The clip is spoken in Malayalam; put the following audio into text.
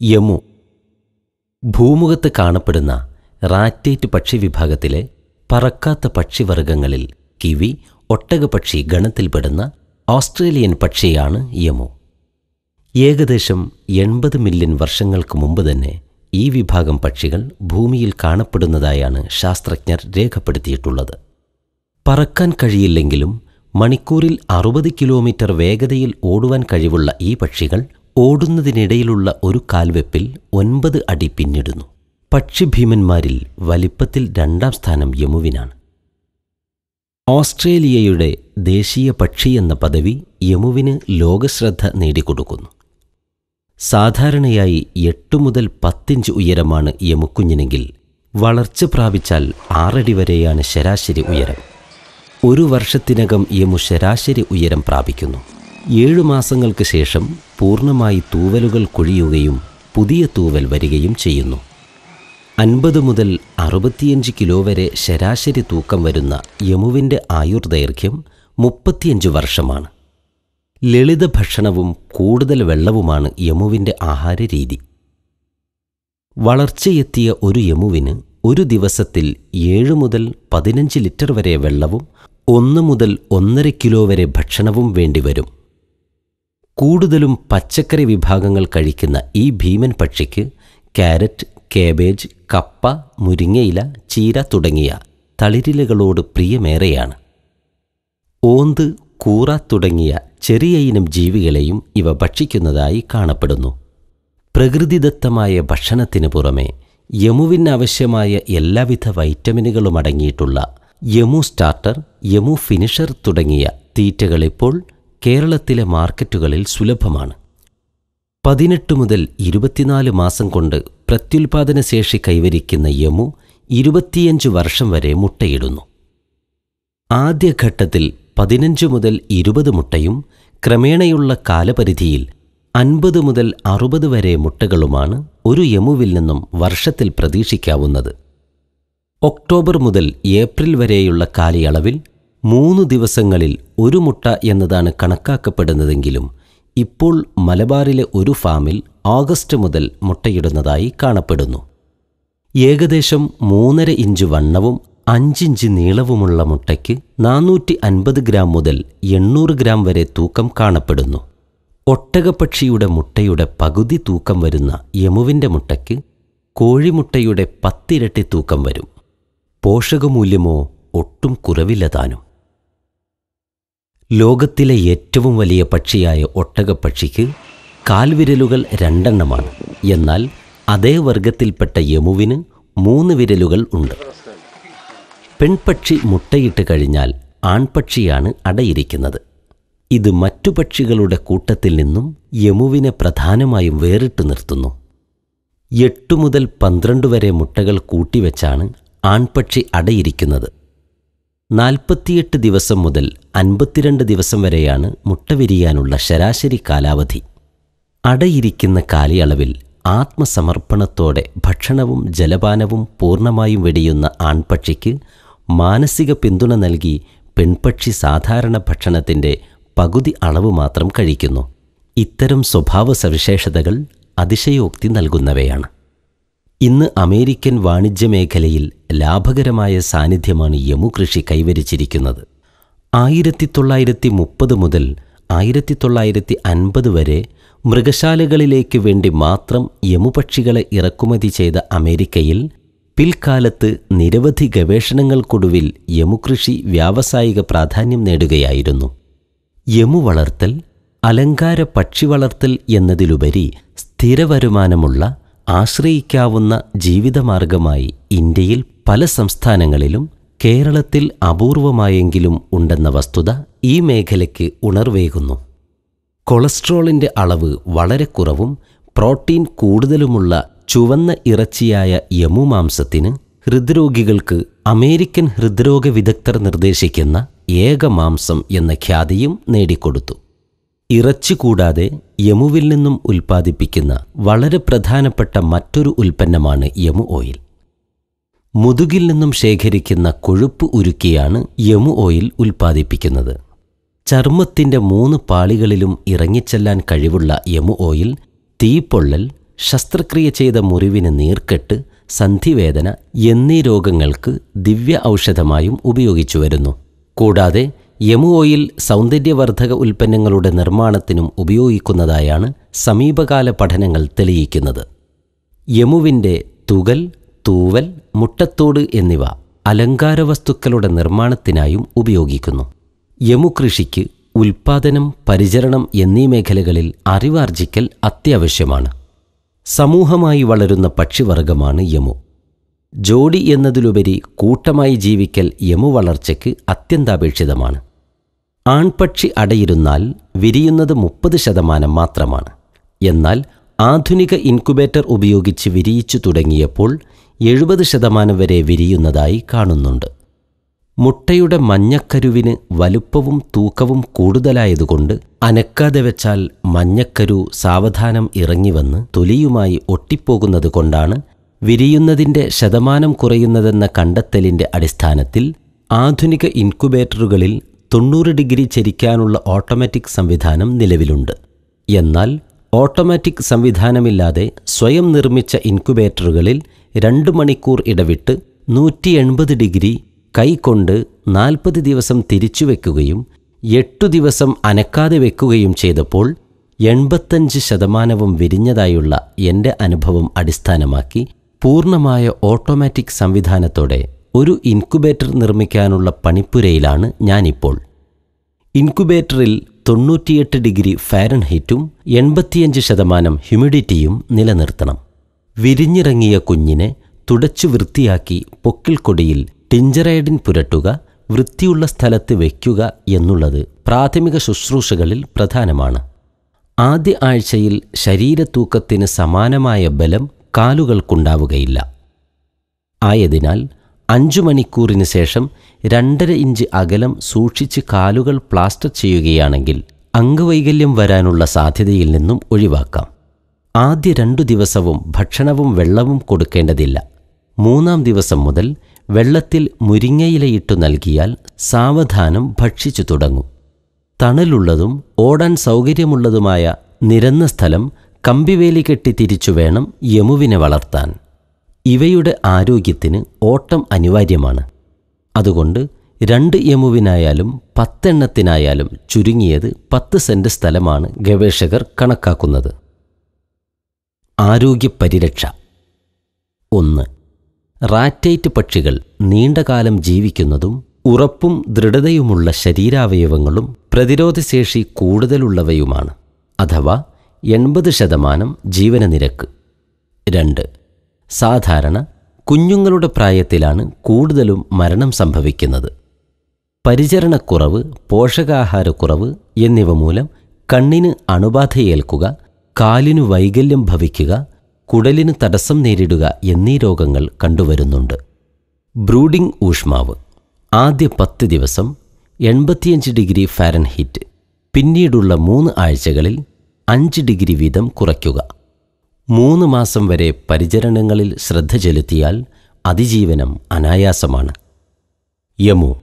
യമു. ഭൂമുഖത്ത് കാണപ്പെടുന്ന റാറ്റേറ്റ് പക്ഷി വിഭാഗത്തിലെ പറക്കാത്ത പക്ഷിവർഗങ്ങളിൽ കിവി ഒട്ടകപക്ഷി ഗണത്തിൽപ്പെടുന്ന ഓസ്ട്രേലിയൻ പക്ഷിയാണ് യമു. ഏകദേശം എൺപത് മില്യൺ വർഷങ്ങൾക്ക് മുമ്പ് തന്നെ ഈ വിഭാഗം പക്ഷികൾ ഭൂമിയിൽ കാണപ്പെടുന്നതായാണ് ശാസ്ത്രജ്ഞർ രേഖപ്പെടുത്തിയിട്ടുള്ളത്. പറക്കാൻ കഴിയില്ലെങ്കിലും മണിക്കൂറിൽ അറുപത് കിലോമീറ്റർ വേഗതയിൽ ഓടുവാൻ കഴിവുള്ള ഈ പക്ഷികൾ ഓടുന്നതിനിടയിലുള്ള ഒരു കാൽവെപ്പിൽ ഒൻപത് അടി പിന്നിടുന്നു. പക്ഷിഭീമന്മാരിൽ വലിപ്പത്തിൽ രണ്ടാം സ്ഥാനം യമുവിനാണ്. ഓസ്ട്രേലിയയുടെ ദേശീയ പക്ഷി എന്ന പദവി യമുവിന് ലോകശ്രദ്ധ നേടിക്കൊടുക്കുന്നു. സാധാരണയായി എട്ട് മുതൽ പത്തിഞ്ച് ഉയരമാണ് യമുക്കുഞ്ഞിനെങ്കിൽ വളർച്ച പ്രാപിച്ചാൽ ആറടി വരെയാണ് ശരാശരി ഉയരം. ഒരു വർഷത്തിനകം യമു ശരാശരി ഉയരം പ്രാപിക്കുന്നു. ഏഴു മാസങ്ങൾക്ക് ശേഷം പൂർണമായി തൂവലുകൾ കൊഴിയുകയും പുതിയ തൂവൽ വരികയും ചെയ്യുന്നു. അൻപത് മുതൽ അറുപത്തിയഞ്ച് കിലോ വരെ ശരാശരി തൂക്കം വരുന്ന യമുവിന്റെ ആയുർദൈർഘ്യം മുപ്പത്തിയഞ്ച് വർഷമാണ്. ലളിത ഭക്ഷണവും കൂടുതൽ വെള്ളവുമാണ് യമുവിന്റെ ആഹാര രീതി വളർച്ചയെത്തിയ ഒരു യമുവിന് ഒരു ദിവസത്തിൽ ഏഴ് മുതൽ പതിനഞ്ച് ലിറ്റർ വരെ വെള്ളവും ഒന്ന് മുതൽ ഒന്നര കിലോ വരെ ഭക്ഷണവും വേണ്ടിവരും. കൂടുതലും പച്ചക്കറി വിഭാഗങ്ങൾ കഴിക്കുന്ന ഈ ഭീമൻ പക്ഷിക്ക് ക്യാരറ്റ് കേബേജ് കപ്പ മുരിങ്ങയില ചീര തുടങ്ങിയ തളിരിലകളോട് പ്രിയമേറെയാണ്. ഓന്ത് കൂറ തുടങ്ങിയ ചെറിയ ഇനം ജീവികളെയും ഇവ ഭക്ഷിക്കുന്നതായി കാണപ്പെടുന്നു. പ്രകൃതിദത്തമായ ഭക്ഷണത്തിന് പുറമെ യമുവിന് ആവശ്യമായ എല്ലാവിധ വൈറ്റമിനുകളും അടങ്ങിയിട്ടുള്ള യമു സ്റ്റാർട്ടർ യമു ഫിനിഷർ തുടങ്ങിയ തീറ്റകൾ ഇപ്പോൾ കേരളത്തിലെ മാർക്കറ്റുകളിൽ സുലഭമാണ്. പതിനെട്ട് മുതൽ ഇരുപത്തിനാല് മാസം കൊണ്ട് പ്രത്യുൽപാദന ശേഷി കൈവരിക്കുന്ന യമു ഇരുപത്തിയഞ്ച് വർഷം വരെ മുട്ടയിടുന്നു. ആദ്യഘട്ടത്തിൽ പതിനഞ്ച് മുതൽ ഇരുപത് മുട്ടയും ക്രമേണയുള്ള കാലപരിധിയിൽ അൻപത് മുതൽ അറുപത് വരെ മുട്ടകളുമാണ് ഒരു യമുവിൽ നിന്നും വർഷത്തിൽ പ്രതീക്ഷിക്കാവുന്നത്. ഒക്ടോബർ മുതൽ ഏപ്രിൽ വരെയുള്ള കാലയളവിൽ മൂന്ന് ദിവസങ്ങളിൽ ഒരു മുട്ട എന്നതാണ് കണക്കാക്കപ്പെടുന്നതെങ്കിലും ഇപ്പോൾ മലബാറിലെ ഒരു ഫാമിൽ ഓഗസ്റ്റ് മുതൽ മുട്ടയിടുന്നതായി കാണപ്പെടുന്നു. ഏകദേശം മൂന്നര ഇഞ്ച് വണ്ണവും അഞ്ചിഞ്ച് നീളവുമുള്ള മുട്ടയ്ക്ക് നാനൂറ്റി അൻപത് ഗ്രാം മുതൽ എണ്ണൂറ് ഗ്രാം വരെ തൂക്കം കാണപ്പെടുന്നു. ഒട്ടകപ്പക്ഷിയുടെ മുട്ടയുടെ പകുതി തൂക്കം വരുന്ന യമുവിന്റെ മുട്ടയ്ക്ക് കോഴിമുട്ടയുടെ പത്തിരട്ടി തൂക്കം വരും. പോഷകമൂല്യമോ ഒട്ടും കുറവില്ല താനും. ലോകത്തിലെ ഏറ്റവും വലിയ പക്ഷിയായ ഒട്ടകപ്പക്ഷിക്ക് കാൽവിരലുകൾ രണ്ടെണ്ണമാണ്. എന്നാൽ അതേ വർഗത്തിൽപ്പെട്ട യമുവിന് മൂന്ന് വിരലുകൾ ഉണ്ട്. പെൺപക്ഷി മുട്ടയിട്ട് കഴിഞ്ഞാൽ ആൺപക്ഷിയാണ് അടയിരിക്കുന്നത്. ഇത് മറ്റു പക്ഷികളുടെ കൂട്ടത്തിൽ നിന്നും യമുവിനെ പ്രധാനമായും വേറിട്ട് നിർത്തുന്നു. എട്ടു മുതൽ പന്ത്രണ്ട് വരെ മുട്ടകൾ കൂട്ടിവെച്ചാണ് ആൺപക്ഷി അടയിരിക്കുന്നത്. നാൽപ്പത്തിയെട്ട് ദിവസം മുതൽ അൻപത്തിരണ്ട് ദിവസം വരെയാണ് മുട്ട വിരിയാനുള്ള ശരാശരി കാലാവധി. അടയിരിക്കുന്ന കാലയളവിൽ ആത്മസമർപ്പണത്തോടെ ഭക്ഷണവും ജലപാനവും പൂർണമായും വെടിയുന്ന ആൺപക്ഷിക്ക് മാനസിക പിന്തുണ നൽകി പെൺപക്ഷി സാധാരണ ഭക്ഷണത്തിന്റെ പകുതി അളവ് മാത്രം കഴിക്കുന്നു. ഇത്തരം സ്വഭാവ സവിശേഷതകൾ അതിശയോക്തി നൽകുന്നവയാണ്. ഇന്ന് അമേരിക്കൻ വാണിജ്യ മേഖലയിൽ ലാഭകരമായ സാന്നിധ്യമാണ് യമു കൃഷി കൈവരിച്ചിരിക്കുന്നത്. ആയിരത്തി തൊള്ളായിരത്തി മുപ്പത് മുതൽ ആയിരത്തി തൊള്ളായിരത്തി അൻപത് വരെ മൃഗശാലകളിലേക്ക് വേണ്ടി മാത്രം യമുപക്ഷികളെ ഇറക്കുമതി ചെയ്ത അമേരിക്കയിൽ പിൽക്കാലത്ത് നിരവധി ഗവേഷണങ്ങൾക്കൊടുവിൽ യമുകൃഷി വ്യാവസായിക പ്രാധാന്യം നേടുകയായിരുന്നു. യമു വളർത്തൽ അലങ്കാര പക്ഷി വളർത്തൽ എന്നതിലുപരി സ്ഥിരവരുമാനമുള്ള ആശ്രയിക്കാവുന്ന ജീവിതമാർഗമായി ഇന്ത്യയിൽ പല സംസ്ഥാനങ്ങളിലും കേരളത്തിൽ അപൂർവമായെങ്കിലും ഉണ്ടെന്ന വസ്തുത ഈ മേഖലയ്ക്ക് ഉണർവേകുന്നു. കൊളസ്ട്രോളിന്റെ അളവ് വളരെ കുറവും പ്രോട്ടീൻ കൂടുതലുമുള്ള ചുവന്ന ഇറച്ചിയായ യമുമാംസത്തിന് ഹൃദ്രോഗികൾക്ക് അമേരിക്കൻ ഹൃദ്രോഗ വിദഗ്ധർ നിർദ്ദേശിക്കുന്ന ഏക മാംസം എന്ന ഖ്യാതിയും നേടിക്കൊടുത്തു. ഇറച്ചി കൂടാതെ യമുവിൽ നിന്നും ഉൽപ്പാദിപ്പിക്കുന്ന വളരെ പ്രധാനപ്പെട്ട മറ്റൊരു ഉൽപ്പന്നമാണ് യമു ഓയിൽ. മുതുകിൽ നിന്നും ശേഖരിക്കുന്ന കൊഴുപ്പ് ഉരുക്കിയാണ് യമു ഓയിൽ ഉൽപ്പാദിപ്പിക്കുന്നത്. ചർമ്മത്തിന്റെ മൂന്ന് പാളികളിലും ഇറങ്ങിച്ചെല്ലാൻ കഴിവുള്ള യമു ഓയിൽ തീപ്പൊള്ളൽ ശസ്ത്രക്രിയ ചെയ്ത മുറിവിന് നീർക്കെട്ട് സന്ധിവേദന എന്നീ രോഗങ്ങൾക്ക് ദിവ്യ ഔഷധമായും ഉപയോഗിച്ചു വരുന്നു കൂടാതെ യമു ഓയിൽ സൗന്ദര്യവർദ്ധക ഉൽപ്പന്നങ്ങളുടെ നിർമ്മാണത്തിനും ഉപയോഗിക്കുന്നതായാണ് സമീപകാല പഠനങ്ങൾ തെളിയിക്കുന്നത്. യമുവിന്റെ തുകൽ തൂവൽ മുട്ടത്തോട് എന്നിവ അലങ്കാര വസ്തുക്കളുടെ നിർമ്മാണത്തിനായും ഉപയോഗിക്കുന്നു. യമു കൃഷിക്ക് ഉൽപാദനം പരിചരണം എന്നീ മേഖലകളിൽ അറിവാർജിക്കൽ അത്യാവശ്യമാണ്. സമൂഹമായി വളരുന്ന പക്ഷിവർഗമാണ് യമു. ജോഡി എന്നതിലുപരി കൂട്ടമായി ജീവിക്കൽ യമു വളർച്ചയ്ക്ക് അത്യന്താപേക്ഷിതമാണ്. ആൺപക്ഷി അടയിരുന്നാൽ വിരിയുന്നത് മുപ്പത് ശതമാനം മാത്രമാണ്. എന്നാൽ ആധുനിക ഇൻക്യുബേറ്റർ ഉപയോഗിച്ച് വിരിയിച്ചു തുടങ്ങിയപ്പോൾ എഴുപത് ശതമാനം വരെ വിരിയുന്നതായി കാണുന്നുണ്ട്. മുട്ടയുടെ മഞ്ഞക്കരുവിന് വലുപ്പവും തൂക്കവും കൂടുതലായതുകൊണ്ട് അനക്കാതെ വെച്ചാൽ മഞ്ഞക്കരു സാവധാനം ഇറങ്ങിവന്ന് തൊലിയുമായി ഒട്ടിപ്പോകുന്നത് കൊണ്ടാണ് വിരിയുന്നതിന്റെ ശതമാനം കുറയുന്നതെന്ന കണ്ടെത്തലിന്റെ അടിസ്ഥാനത്തിൽ ആധുനിക ഇൻക്യുബേറ്ററുകളിൽ തൊണ്ണൂറ് ഡിഗ്രി ചരിക്കാനുള്ള ഓട്ടോമാറ്റിക് സംവിധാനം നിലവിലുണ്ട്. എന്നാൽ ഓട്ടോമാറ്റിക് സംവിധാനമില്ലാതെ സ്വയം നിർമ്മിച്ച ഇൻക്യുബേറ്ററുകളിൽ രണ്ട് മണിക്കൂർ ഇടവിട്ട് നൂറ്റി എൺപത് ഡിഗ്രി കൈകൊണ്ട് നാൽപ്പത് ദിവസം തിരിച്ചു വെക്കുകയും എട്ടു ദിവസം അനക്കാതെ വെക്കുകയും ചെയ്തപ്പോൾ എൺപത്തഞ്ച് ശതമാനവും വിരിഞ്ഞതായുള്ള എന്റെ അനുഭവം അടിസ്ഥാനമാക്കി പൂർണമായ ഓട്ടോമാറ്റിക് സംവിധാനത്തോടെ ഒരു ഇൻക്യുബേറ്റർ നിർമ്മിക്കാനുള്ള പണിപ്പുരയിലാണ് ഞാനിപ്പോൾ. ഇൻക്യുബേറ്ററിൽ തൊണ്ണൂറ്റിയെട്ട് ഡിഗ്രി ഫാരൻഹീറ്റും എൺപത്തിയഞ്ച് ശതമാനം ഹ്യൂമിഡിറ്റിയും നിലനിർത്തണം. വിരിഞ്ഞിറങ്ങിയ കുഞ്ഞിനെ തുടച്ചു വൃത്തിയാക്കി പൊക്കിൽ കൊടിയിൽ ടിഞ്ചറൈഡിൻ പുരട്ടുക വൃത്തിയുള്ള സ്ഥലത്ത് വയ്ക്കുക എന്നുള്ളത് പ്രാഥമിക ശുശ്രൂഷകളിൽ പ്രധാനമാണ്. ആദ്യ ആഴ്ചയിൽ ശരീരത്തൂക്കത്തിന് സമാനമായ ബലം കാലുകൾക്കുണ്ടാവുകയില്ല. ആയതിനാൽ അഞ്ചു മണിക്കൂറിന് ശേഷം രണ്ടര ഇഞ്ച് അകലം സൂക്ഷിച്ച് കാലുകൾ പ്ലാസ്റ്റർ ചെയ്യുകയാണെങ്കിൽ അംഗവൈകല്യം വരാനുള്ള സാധ്യതയിൽ നിന്നും ഒഴിവാക്കാം. ആദ്യ രണ്ടു ദിവസവും ഭക്ഷണവും വെള്ളവും കൊടുക്കേണ്ടതില്ല. മൂന്നാം ദിവസം മുതൽ വെള്ളത്തിൽ മുരിങ്ങയിലയിട്ടു നൽകിയാൽ സാവധാനം ഭക്ഷിച്ചു തുടങ്ങും. തണലുള്ളതും ഓടാൻ സൗകര്യമുള്ളതുമായ നിരന്ന സ്ഥലം കമ്പിവേലി കെട്ടി തിരിച്ചു വേണം യമുവിനെ വളർത്താൻ. ഇവയുടെ ആരോഗ്യത്തിന് ഓട്ടം അനിവാര്യമാണ്. അതുകൊണ്ട് രണ്ട് യമുവിനായാലും പത്തെണ്ണത്തിനായാലും ചുരുങ്ങിയത് പത്ത് സെന്റ് സ്ഥലമാണ് ഗവേഷകർ കണക്കാക്കുന്നത്. ആരോഗ്യ പരിരക്ഷ. ഒന്ന്. റാറ്റൈറ്റ് പക്ഷികൾ നീണ്ടകാലം ജീവിക്കുന്നതും ഉറപ്പും ദൃഢതയുമുള്ള ശരീരാവയവങ്ങളും പ്രതിരോധശേഷി കൂടുതലുള്ളവയുമാണ്. അഥവാ എൺപത് ശതമാനം ജീവനനിരക്ക്. രണ്ട്. സാധാരണ കുഞ്ഞുങ്ങളുടെ പ്രായത്തിലാണ് കൂടുതലും മരണം സംഭവിക്കുന്നത്. പരിചരണക്കുറവ് പോഷകാഹാരക്കുറവ് എന്നിവ മൂലം കണ്ണിന് അണുബാധയേൽക്കുക കാലിനു വൈകല്യം ഭവിക്കുക കുടലിന് തടസ്സം നേരിടുക എന്നീ രോഗങ്ങൾ കണ്ടുവരുന്നുണ്ട്. ബ്രൂഡിംഗ് ഊഷ്മാവ് ആദ്യ പത്ത് ദിവസം എൺപത്തിയഞ്ച് ഡിഗ്രി ഫാരൻഹീറ്റ് പിന്നീടുള്ള മൂന്ന് ആഴ്ചകളിൽ അഞ്ച് ഡിഗ്രി വീതം കുറയ്ക്കുക. മൂന്ന് മാസം വരെ പരിചരണങ്ങളിൽ ശ്രദ്ധ ചെലുത്തിയാൽ അതിജീവനം അനായാസമാണ്. യമു